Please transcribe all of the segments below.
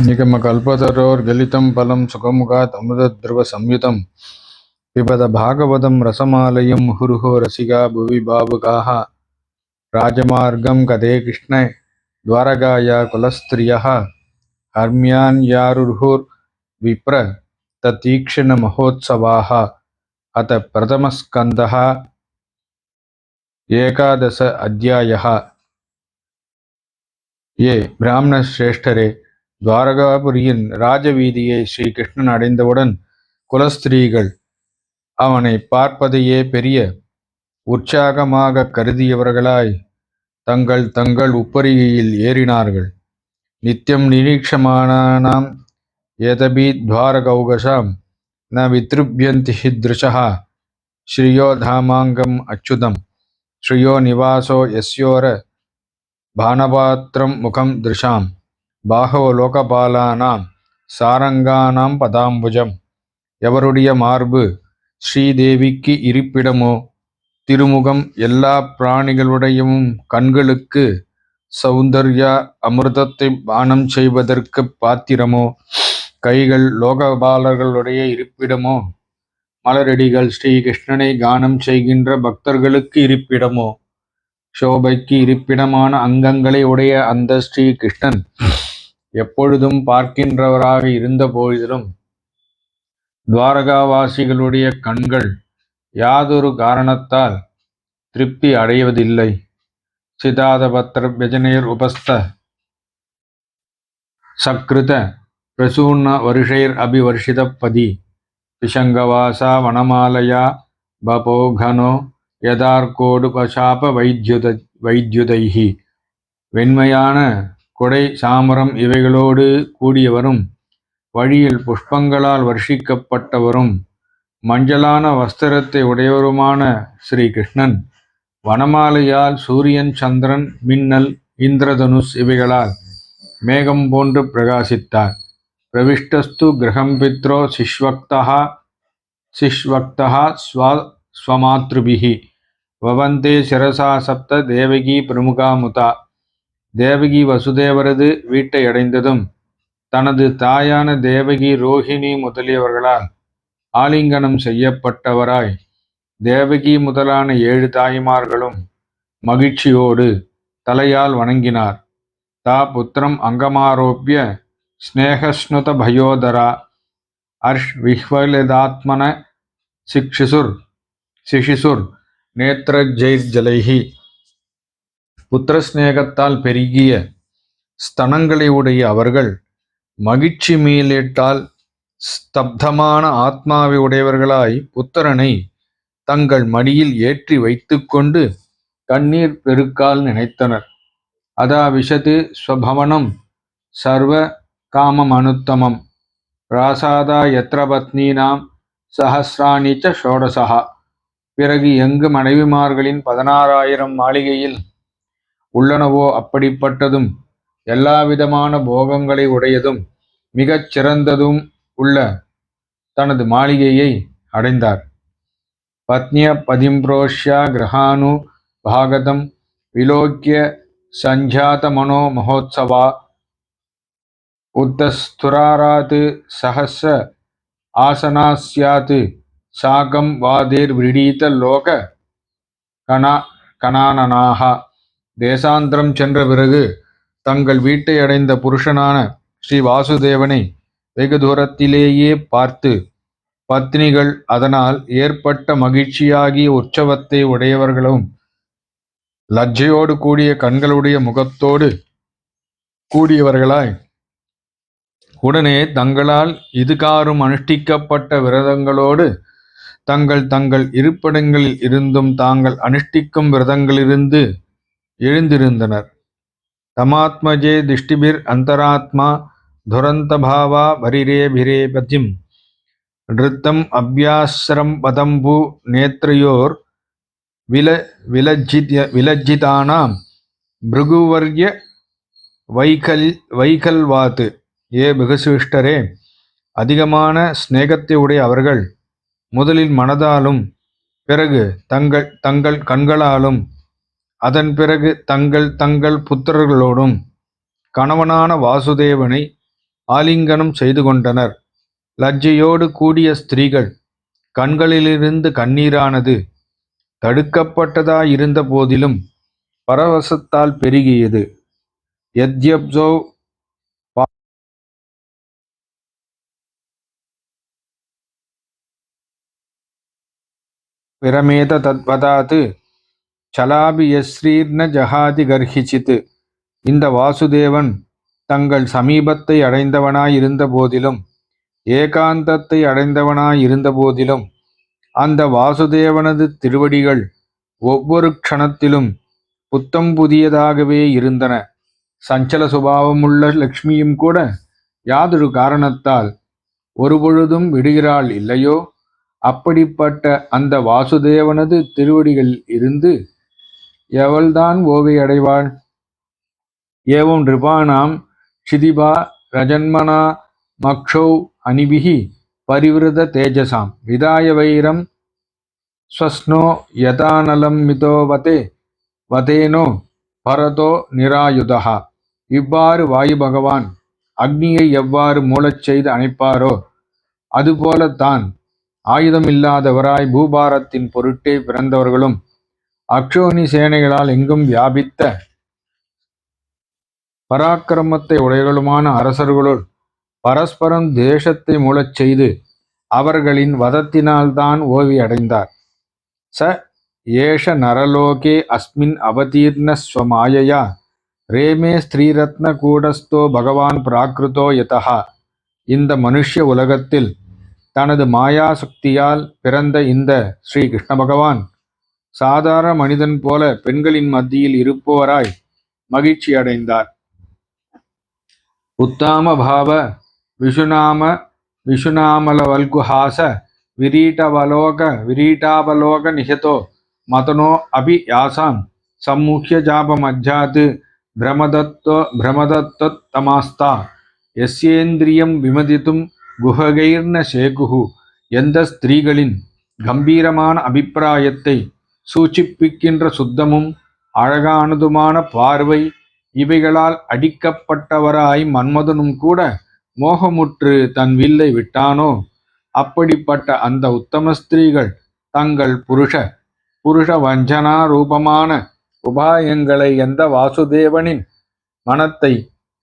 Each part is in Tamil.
निगमकल्पतरोर्गलितं फलं सुखमुखात् अमृतध्रुवसंयुतं पिबदभागवतं रसमालयं हुरुहो रसिका भुवि भावुकाः राजमार्गं कदे कृष्णे द्वारकाया कुलस्त्रियः हर्म्यान्यारुर्हुर्विप्र ततीक्षणमहोत्सवाः अथ प्रथमस्कन्दः एकादश अध्यायः ये ब्राह्मणश्रेष्ठरे துவாரகாபுரியின் ராஜவீதியை ஸ்ரீகிருஷ்ணன் அடைந்தவுடன் குலஸ்திரீகள் அவனை பார்ப்பதையே பெரிய உற்சாகமாக கருதியவர்களாய் தங்கள் தங்கள் உப்பரிகையில் ஏறினார்கள். நித்தியம் நிரீட்சமானாம் ஏதபி துவாரகௌகசாம் ந வித்ருபியந்தி ஹித்ருஷா ஸ்ரீயோ தாமாங்கம் அச்சுதம் ஸ்ரீயோ நிவாசோ எஸ்யோர பானபாத்திரம் முகம் திருஷாம். பாகவ லோகபாலானாம் சாரங்கானாம் பதாம்புஜம். எவருடைய மார்பு ஸ்ரீதேவிக்கு இருப்பிடமோ திருமுகம் எல்லா பிராணிகளுடையவும் கண்களுக்கு சௌந்தர்யா அமிர்தத்தை பானம் செய்வதற்கு பாத்திரமோ கைகள் லோகபாலர்களுடைய இருப்பிடமோ மலரடிகள் ஸ்ரீ கிருஷ்ணனை கானம் செய்கின்ற பக்தர்களுக்கு இருப்பிடமோ சோபைக்கு இருப்பிடமான அங்கங்களை உடைய அந்த ஸ்ரீ கிருஷ்ணன் எப்பொழுதும் பார்க்கின்றவராக இருந்த போதிலும் துவாரகாவாசிகளுடைய கண்கள் யாதொரு காரணத்தால் திருப்தி அடைவதில்லை. சிதாதபத்திர விஜனேர் உபஸ்த சக்ருத பிரசூன வருஷைர் அபிவர்ஷித பதி பிஷங்கவாசா வனமாலயா பபோகனோ யதார்கோடுபசாப வைத்யுத வைத்யுதைஹி. வெண்மையான கொடை சாமரம் இவைகளோடு கூடியவரும் வழியில் புஷ்பங்களால் வர்ஷிக்கப்பட்டவரும் மஞ்சளான வஸ்திரத்தை உடையவருமான ஸ்ரீ கிருஷ்ணன் வனமாலையால் சூரியன் சந்திரன் மின்னல் இந்திரதனுஷ் இவைகளால் மேகம் போன்று பிரகாசித்தார். பிரவிஷ்டஸ்து கிரகம் பித்ரோ சிஷ்வக்தா சிஷ்வக்தா ஸ்வ ஸ்வமாத்ருபிகி வவந்தே சிரசா சப்த தேவகி பிரமுகாமுதா தேவகி வசுதேவரது வீட்டை அடைந்ததும் தனது தாயான தேவகி ரோஹிணி முதலியவர்களால் ஆலிங்கனம் செய்யப்பட்டவராய் தேவகி முதலான ஏழு தாய்மார்களும் மகிழ்ச்சியோடு தலையால் வணங்கினார். தா புத்திரம் அங்கமாரோப்பிய ஸ்நேகஸ்னுத பயோதரா. அர்ஷ் விஹ்வலதாத்மன சிக்ஷிசுர் சிஷிசுர் நேத்திரஜைர்ஜலைஹி புத்திரஸ்நேகத்தால் பெருகிய ஸ்தனங்களை உடைய அவர்கள் மகிழ்ச்சி மீளேட்டால் ஸ்தப்தமான ஆத்மாவை உடையவர்களாய் புத்திரனை தங்கள் மடியில் ஏற்றி வைத்துக்கொண்டு கண்ணீர் பெருக்கால் நினைத்தனர். அதா விஷது ஸ்வபவனம் சர்வ காமம் அனுத்தமம் ராசாதா யத்ரபத்னீனாம் சஹசிராணி ச பிறகு எங்கு மனைவிமார்களின் பதினாறாயிரம் மாளிகையில் உள்ளனவோ அப்படிப்பட்டதும் எல்லாவிதமான போகங்களை உடையதும் மிகச் சிறந்ததும் உள்ள தனது மாளிகையை அடைந்தார். பத்னிய பதிம்ப்ரோஷ்யா கிரகானு பாகதம் விலோக்கிய சஞ்சாத மனோ மகோத்சவா உத்தஸ்துராராத் சஹஸ்ர ஆசனாஸ்யாத்து சாகம் வாதேர் விடீத லோக கணா கணானனாக. தேசாந்திரம் சென்ற பிறகு தங்கள் வீட்டை அடைந்த புருஷனான ஸ்ரீ வாசுதேவனை வெகு தூரத்திலேயே பார்த்து பத்னிகள் அதனால் ஏற்பட்ட மகிழ்ச்சியாகிய உற்சவத்தை உடையவர்களும் லஜ்ஜையோடு கூடிய கண்களுடைய முகத்தோடு கூடியவர்களாய். உடனே தங்களால் இதுகாரும் அனுஷ்டிக்கப்பட்ட விரதங்களோடு தங்கள் தங்கள் இருப்பிடங்களில் இருந்தும் தாங்கள் அனுஷ்டிக்கும் விரதங்களிலிருந்து எழுந்திருந்தனர். தமாத்மஜே திஷ்டிபிர் அந்தராத்மா துரந்தபாவா வரிரேபிரேபதிம் நிருத்தம் அபியாசிரம் பதம்பு நேத்ரையோர் வில விலஜித விலஜிதானாம். பிருகுவர்ய வைகல் வைகல்வாத்து. ஏ பிகசிஷ்டரே அதிகமான ஸ்நேகத்தை உடைய அவர்கள் முதலில் மனதாலும் பிறகு தங்கள் தங்கள் கண்களாலும் அதன் பிறகு தங்கள் தங்கள் புத்திரர்களோடும் கணவனான வாசுதேவனை ஆலிங்கனம் செய்து கொண்டனர். லஜ்ஜையோடு கூடிய ஸ்திரீகள் கண்களிலிருந்து கண்ணீரானது தடுக்கப்பட்டதாயிருந்த போதிலும் பரவசத்தால் பெருகியது. யத்யப்சோ விரமேத தத்வதாத் சலாபி எஸ்ரீர்ன ஜஹாதி கர்ஹிச்சித் இந்த வாசுதேவன் தங்கள் சமீபத்தை அடைந்தவனாயிருந்த போதிலும் ஏகாந்தத்தை அடைந்தவனாயிருந்த போதிலும் அந்த வாசுதேவனது திருவடிகள் ஒவ்வொரு க்ஷணத்திலும் புத்தம் புதியதாகவே இருந்தன. சஞ்சல சுபாவமுள்ள லக்ஷ்மியும் கூட யாதொரு காரணத்தால் ஒருபொழுதும் விடுகிறாள் இல்லையோ? அப்படிப்பட்ட அந்த வாசுதேவனது திருவடிகள் இருந்து எவள்தான் ஓவை அடைவாள்? ஏவம் நிருபாணாம் க்ஷிதிபா ரஜன்மனா மக்ஷௌ அணிவிகி பரிவிருத தேஜசாம். விதாய வைரம் ஸ்வஸ்னோ யதானலம் மிதோ வதே வதேனோ பரதோ நிராயுதா இவ்வாறு வாயு பகவான் அக்னியை எவ்வாறு மூலச் செய்து அணைப்பாரோ அதுபோல தான் ஆயுதம் இல்லாதவராய் பூபாரத்தின் பொருட்டே பிறந்தவர்களும் அக்ஷோனி சேனைகளால் எங்கும் வியாபித்த பராக்கிரமத்தை உடையவர்களுமான அரசர்களுள் பரஸ்பரம் தேசத்தை மூலச் செய்து அவர்களின் வதத்தினால்தான் ஓவி அடைந்தார். ச ஏஷ நரலோகே அஸ்மின் அவதீர்ண ஸ்வமாயையா ரேமே ஸ்ரீரத்ன கூடஸ்தோ பகவான் பிராகிருதோ யதா இந்த மனுஷ்ய உலகத்தில் தனது மாயா சக்தியால் பிறந்த இந்த ஸ்ரீ கிருஷ்ண பகவான் சாதாரண மனிதன் போல பெண்களின் மத்தியில் இருப்பவராய் மகிழ்ச்சி அடைந்தார் உத்தாம பாவ விஷுநாம விஷுநாமலவல்குஹாச விரீட்டவலோக விரீட்டாவலோக நிஹதோ மதனோ அபி யாசாம் சம்முஹ்ய ஜாபமஜ்ஜாத் பிரமதத்தோ பிரமதத்தமாஸ்தா எஸ்யேந்திரியம் விமதித்தும் குஹகைர்ன சேகுஹு எந்த ஸ்திரீகளின் கம்பீரமான அபிப்பிராயத்தை சூச்சிப்பிக்கின்ற சுத்தமும் அழகானதுமான பார்வை இவைகளால் அடிக்கப்பட்டவராய் மன்மதனும் கூட மோகமுற்று தன் வில்லை விட்டானோ? அப்படிப்பட்ட அந்த உத்தம ஸ்திரீகள் தங்கள் புருஷ புருஷ வஞ்சனா ரூபமான உபாயங்களை எந்த வாசுதேவனின் மனத்தை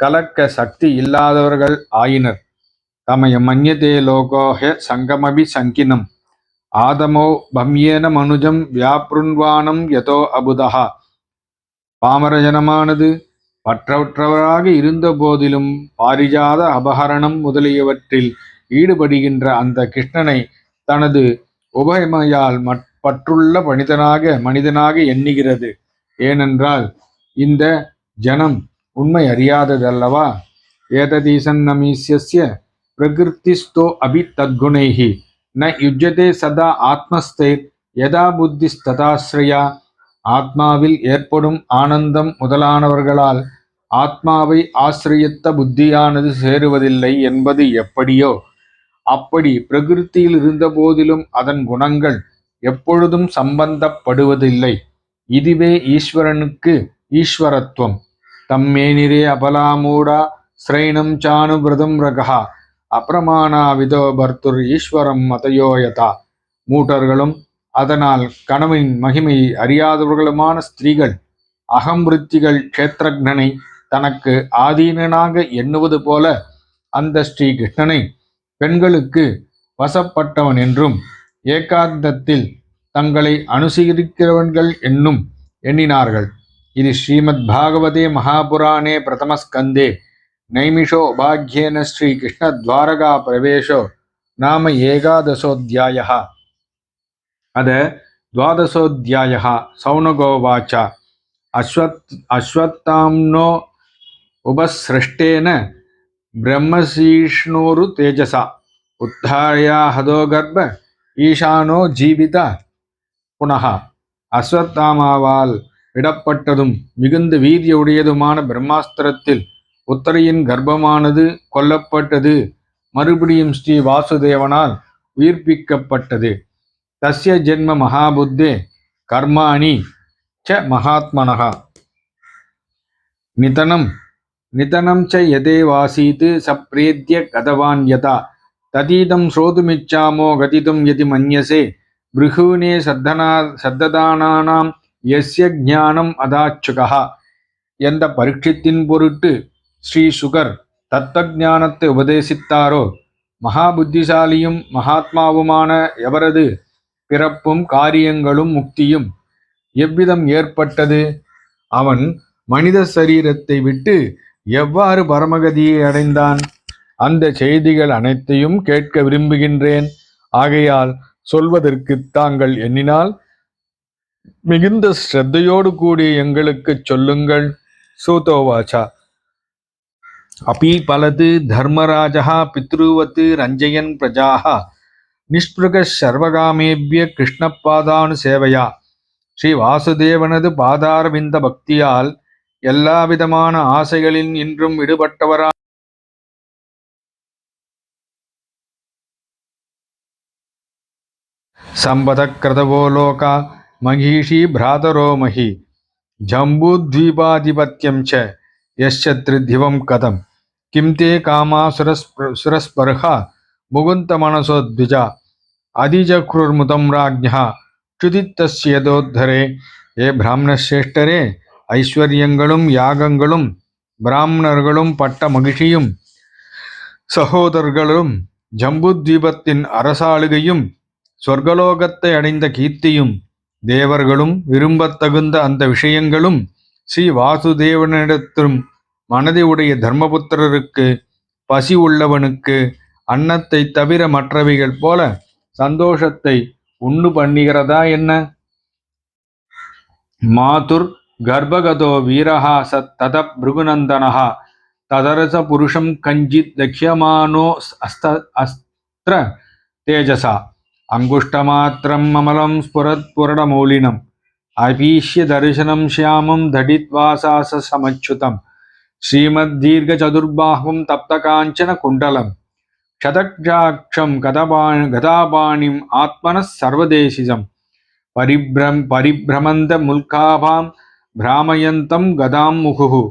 கலக்க சக்தி இல்லாதவர்கள் ஆயினர். தமய மன்யதே லோகோஹ சங்கமபி சங்கினம். ஆதமோ பம்யேன மனுஜம் வியாப்ருன்வானம் யதோ அபுதா பாமரஜனமானது பற்றவற்றவராக இருந்த போதிலும் பாரிஜாத அபகரணம் முதலியவற்றில் ஈடுபடுகின்ற அந்த கிருஷ்ணனை தனது உபயமையால் பற்றுள்ள மனிதனாக மனிதனாக எண்ணுகிறது. ஏனென்றால் இந்த ஜனம் உண்மை அறியாததல்லவா? ஏததீசன்னமீசிய பிரகிருத்திஸ்தோ அபி தத்குணைஹி ந யுஜதே சதா ஆத்மஸ்தே யதா புத்திஸ்ததாஸ்ரயா ஆத்மாவில் ஏற்படும் ஆனந்தம் முதலானவர்களால் ஆத்மாவை ஆசிரியத்த புத்தியானது சேருவதில்லை என்பது எப்படியோ? அப்படி பிரகிருத்தியில் இருந்தபோதிலும் அதன் குணங்கள் எப்பொழுதும் சம்பந்தப்படுவதில்லை. இதுவே ஈஸ்வரனுக்கு ஈஸ்வரத்துவம். தம்மேனிரே அபலாமூடா ஸ்ரைனம் சானு விரதம் ரகா அப்பிரமாணாவிதோ பர்த்துர் ஈஸ்வரம் மதயோயதா மூட்டர்களும் அதனால் கணவனின் மகிமையை அறியாதவர்களுமான ஸ்திரீகள் அகம்பிருத்திகள் க்ஷேத்திரக்னனை தனக்கு ஆதீனனாக எண்ணுவது போல அந்த ஸ்ரீ கிருஷ்ணனை பெண்களுக்கு வசப்பட்டவன் என்றும் ஏகாந்தத்தில் தங்களை அனுசீகரிக்கிறவன்கள் என்னும் எண்ணினார்கள். இது ஸ்ரீமத் பாகவதே மகாபுராணே பிரதமஸ்கந்தே. நைமிஷோ உபாக்கியேன ஸ்ரீ கிருஷ்ண துவாரகா பிரவேசோ நாம ஏகாதசோத்தியாய அத द्वादशोऽध्यायः सौनगोवाच अश्वत् अश्वत्थाम्नो उपसृष्टेन ब्रह्मशीष्णोरु तेजसा उत्थाया हदोगर्भ ஈசானோ ஜீவித புனகா அஸ்வத்தாமாவால் விடப்பட்டதும் மிகுந்த வீரியவுடையதுமான பிரம்மாஸ்திரத்தில் உத்தரையின் கர்ப்பமானது கொல்லப்பட்டது. மறுபடியும் ஸ்ரீ வாசுதேவனால் உயிர்ப்பிக்கப்பட்டது. தஸ்ய ஜென்ம மகாபுத்தே கர்மாணி ச மகாத்மனகா நிதனம் நிதனம் ச யதேவாசீத் சப்ரேத்ய கதவான் யதா. ததீதம் ஸ்ரோதுமிச்சாமோ கதிதும் யதி மன்யசே. பிருகூனே சத்தனா சத்ததானாம் எஸ்ய ஜானம் அதாச்சுகா எந்த பரீட்சத்தின் பொருட்டு ஸ்ரீ சுகர் தத்துவஞானத்தை உபதேசித்தாரோ? மகாபுத்திசாலியும் மகாத்மாவுமான எவரது பிறப்பும் காரியங்களும் முக்தியும் எவ்விதம் ஏற்பட்டது? அவன் மனித சரீரத்தை விட்டு எவ்வாறு பரமகதியை அடைந்தான்? அந்த செய்திகள் அனைத்தையும் கேட்க விரும்புகின்றேன். ஆகையால் சொல்வதற்கு தாங்கள் எண்ணினால் மிகுந்த ஸ்ரத்தையோடு கூடி எங்களுக்குச் சொல்லுங்கள். சூதோவாச்சா. अपि फलति धर्मराजः पितृवत् रञ्जयन् प्रजाः நிஷ்பிருக சர்வகாமேபிய கிருஷ்ணபாதானுசேவையா ஸ்ரீ வாசுதேவனது பாதாரவிந்த பக்தியால் எல்லா விதமான ஆசைகளில் இன்றும் விடுபட்டவரா சம்பதக்கிரதவோ லோகா மகிஷி பிராதரோ மகி ஜம்பூத்வீபாதிபத்தியம் ச யச்சத்ரிதிவம் கதம் கிம் தே காமா சுரஸ்ப சுரஸ்பர்ஹா முகுந்தமனசோ த்விஜா அதிஜக்ருர்முதம் ராஜ்யா சுதித்தஸ்யதோத்தரே ஏ பிராமணசிரேஷ்டரே ஐஸ்வர்யங்களும் யாகங்களும் பிராமணர்களும் பட்ட மகிழ்ச்சியும் சகோதரர்களும் ஜம்புத்வீபத்தின் அரசாளுகையும் சொர்க்கலோகத்தை அடைந்த கீர்த்தியும் தேவர்களும் விரும்பத்தகுந்த அந்த விஷயங்களும் ஸ்ரீ வாசுதேவனிடத்திலும் மனதை உடைய தர்மபுத்திரருக்கு பசி உள்ளவனுக்கு அன்னத்தை தவிர மற்றவைகள் போல சந்தோஷத்தை உண்டு பண்ணுகிறதா என்ன? மாதுர் கர்ப்பகதோ வீரஹா சத் தத பிருகுநந்தனஹா ததரச புருஷம் கஞ்சித் தக்ஷமானோ அஸ்த அஸ்திர தேஜசா. அங்குஷ்டமாத்திரம் அமலம் ஸ்புரத் புரடமௌலினம் அபீஷ்ய தரிசனம் சியாமம் தடித்வாசாச சமச்சுதம். ஸ்ரீமத்தீர்கச்சதுர்பாஹும் தப்த காஞ்சன குண்டலம். க்ஷதக்ஷாட்சம் கதபா கதாபாணிம் ஆத்மன சர்வதேசிசம் பரிப்ரம் பரிப்ரமந்த முல்காபாம் பிராமயந்தம் கதாம் முகுஹு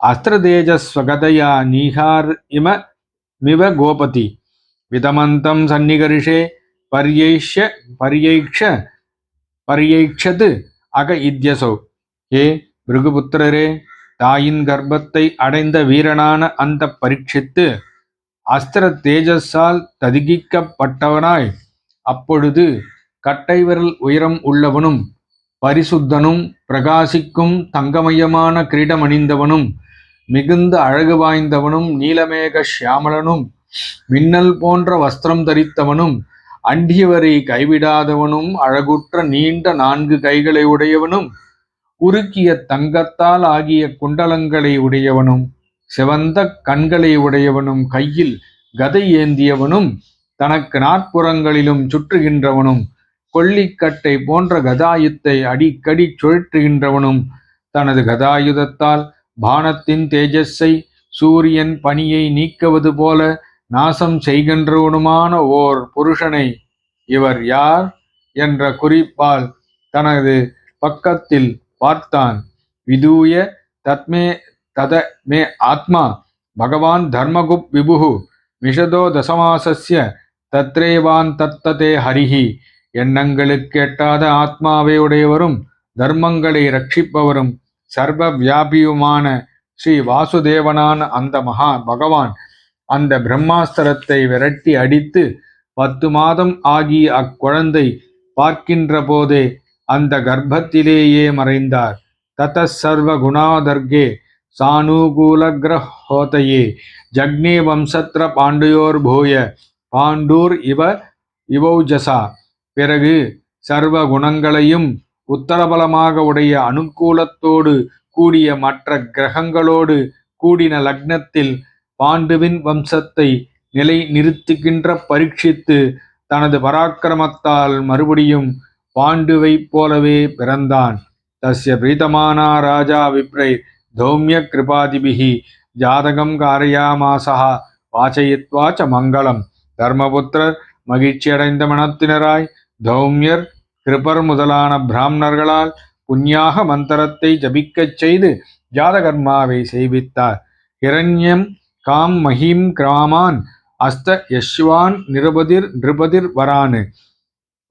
அஸ்திரதேஜஸ்வகதையா நீஹார் இம மிவ கோபதி. விதமந்தம் சந்நிகரிஷே பரியைஷ்ய பரியைக்ஷ பரியைக்ஷது அக இத்தியசோ. ஏ. பிருகுபுத்திரரே தாயின் கர்ப்பத்தை அடைந்த வீரனான அந்த பரீட்சித்து அஸ்திர தேஜஸால் ததுகிக்கப்பட்டவனாய் அப்பொழுது கட்டை விரல் உயரம் உள்ளவனும் பரிசுத்தனும் பிரகாசிக்கும் தங்கமயமான கிரீடமணிந்தவனும் மிகுந்த அழகு வாய்ந்தவனும் நீலமேக ஷியாமலனும் மின்னல் போன்ற வஸ்திரம் தரித்தவனும் அண்டியவரை கைவிடாதவனும் அழகுற்ற நீண்ட நான்கு கைகளை உடையவனும் உருக்கிய தங்கத்தால் ஆகிய குண்டலங்களை உடையவனும் சிவந்த கண்களை உடையவனும் கையில் கதை ஏந்தியவனும் தனக்கு நாற்புறங்களிலும் சுற்றுகின்றவனும் கொல்லிக்கட்டை போன்ற கதாயுத்தை அடிக்கடி சுழற்றுகின்றவனும் தனது கதாயுதத்தால் பானத்தின் தேஜஸை சூரியன் பனியை நீக்குவது போல நாசம் செய்கின்றவனுமான ஓர் புருஷனை இவர் யார்? என்ற குறிப்பால் தனது பக்கத்தில் பார்த்தான். விதூய தத்மே தத மே ஆத்மா பகவான் தர்மகுப் விபுகு மிஷதோ தசமாசஸ்ய தத்ரேவான் தத்ததே ஹரிஹி எண்ணங்களுக்கு எட்டாத ஆத்மாவை உடையவரும் தர்மங்களை ரட்சிப்பவரும் சர்வ வியாபியுமான ஸ்ரீ வாசுதேவனான அந்த மகா பகவான். அந்த பிரம்மாஸ்திரத்தை விரட்டி அடித்து பத்து மாதம் ஆகிய அக்குழந்தை பார்க்கின்ற போதே அந்த கர்ப்பத்திலேயே மறைந்தார். தத சர்வ குணாதர்கே சானுகூலகிரஹோதையே. ஜக்னி வம்சத்ர பாண்டியோர் பூய பாண்டூர் இவ இவௌஜசா. பிறகு சர்வ குணங்களையும் உத்தரபலமாக உடைய அனுகூலத்தோடு கூடிய மற்ற கிரகங்களோடு கூடின லக்னத்தில் பாண்டுவின் வம்சத்தை நிலை நிறுத்துகின்ற பரீட்சித்து தனது பராக்கிரமத்தால் மறுபடியும் பாண்டுவைப் போலவே பிறந்தான். தஸ்ய பிரீதமானா ராஜா விப்ரை தௌமிய கிருபாதிபிகி ஜாதகம் காரயாமாசா வாச்சயித்வா ச மங்களம். தர்மபுத்திரர் மகிழ்ச்சியடைந்த மனத்தினராய் தௌமியர் கிருபர் முதலான பிராமணர்களால் புண்ணியாக மந்திரத்தை ஜபிக்கச் செய்து ஜாதகர்மாவை செய்வித்தார். இரண்யம் காம் மஹீம் கிராமான் அஸ்த யஷ்வான் நிருபதிர் நிருபதிர் வரானு.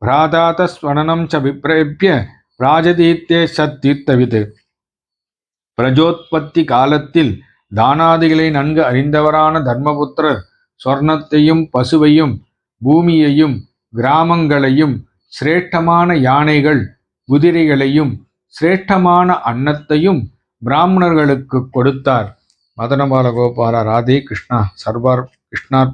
பிராதாதஸ்வனம் ச விப்ரேபிய ராஜதீத்தே சத் தீர்த்தவிது பிரஜோத்பத்தி காலத்தில் தானாதிகளை நன்கு அறிந்தவரான தர்மபுத்திரர் சொர்ணத்தையும் பசுவையும் பூமியையும் கிராமங்களையும் சிரேஷ்டமான யானைகள் குதிரைகளையும் சிரேஷ்டமான அன்னத்தையும் பிராமணர்களுக்கு கொடுத்தார். மதனபால கோபால ராதே கிருஷ்ணா சர்வார் கிருஷ்ணா